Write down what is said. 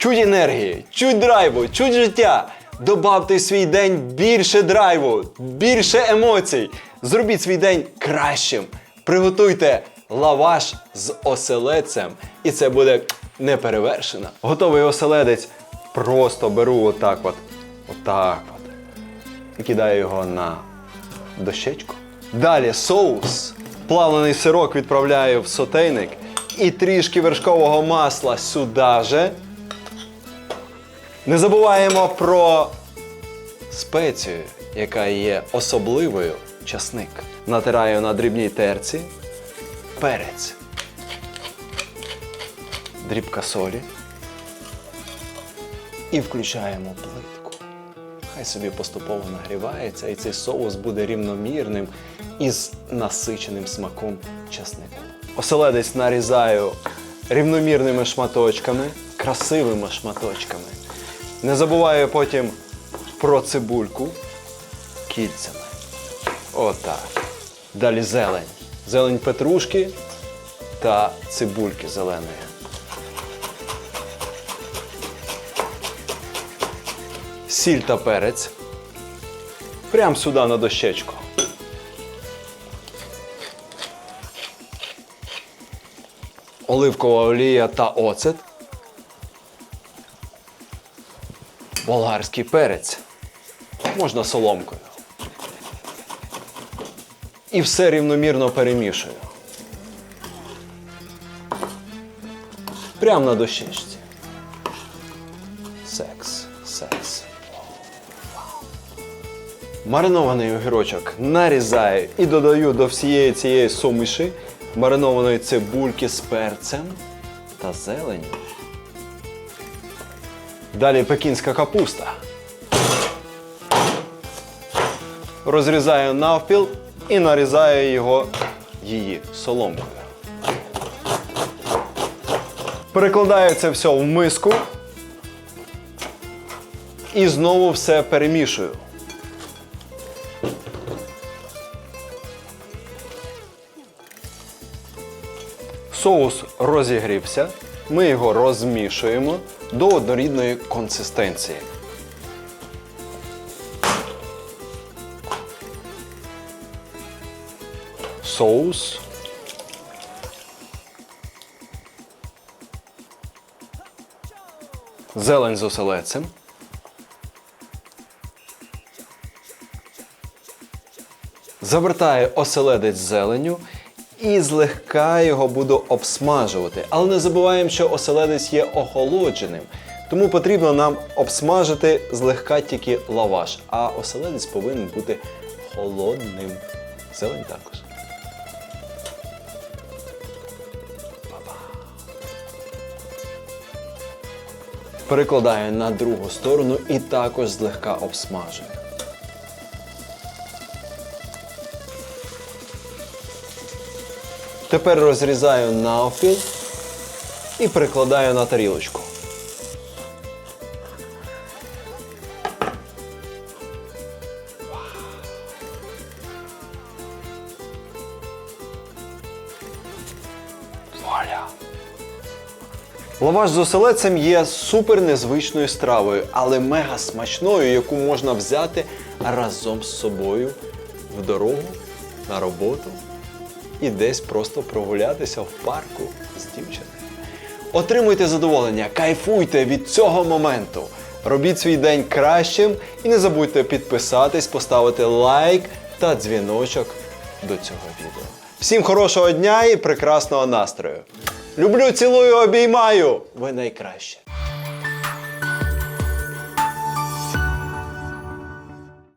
Чуть енергії, чуть драйву, чуть життя. Добавте в свій день більше драйву, більше емоцій. Зробіть свій день кращим. Приготуйте лаваш з оселедцем, і це буде неперевершено. Готовий оселедець просто беру отак от, отак от, і кидаю його на дощечку. Далі соус. Плавлений сирок відправляю в сотейник і трішки вершкового масла сюди же. Не забуваємо про спецію, яка є особливою часник. Натираю на дрібній терці, перець, дрібка солі і включаємо плитку. Хай собі поступово нагрівається, і цей соус буде рівномірним із насиченим смаком часнику. Оселедець нарізаю рівномірними шматочками, красивими шматочками. Не забуваю потім про цибульку кільцями. Отак. Далі зелень. Зелень петрушки та цибульки зеленої. Сіль та перець. Прям сюди на дощечку. Оливкова олія та оцет. Болгарський перець. Можна соломкою. І все рівномірно перемішую. Прямо на дощечці. Секс, секс. Маринований огірочок нарізаю і додаю до всієї цієї суміші маринованої цибульки з перцем та зеленю. Далі пекінська капуста. Розрізаю навпіл і нарізаю його її соломкою. Перекладаю це все в миску і знову все перемішую. Соус розігрівся. Ми його розмішуємо до однорідної консистенції. Соус. Зелень з оселедцем. Завертаю оселедець зеленю і злегка його буду обсмажувати. Але не забуваємо, що оселедець є охолодженим. Тому потрібно нам обсмажити злегка тільки лаваш, а оселедець повинен бути холодним. Зелень також. Перекладаю на другу сторону і також злегка обсмажую. Тепер розрізаю навпіл і перекладаю на тарілочку. Лаваш з оселедцем є супер незвичною стравою, але мега смачною, яку можна взяти разом з собою в дорогу, на роботу і десь просто прогулятися в парку з дівчиною. Отримуйте задоволення, кайфуйте від цього моменту. Робіть свій день кращим і не забудьте підписатись, поставити лайк та дзвіночок до цього відео. Всім хорошого дня і прекрасного настрою! Люблю, цілую, обіймаю! Ви найкраще!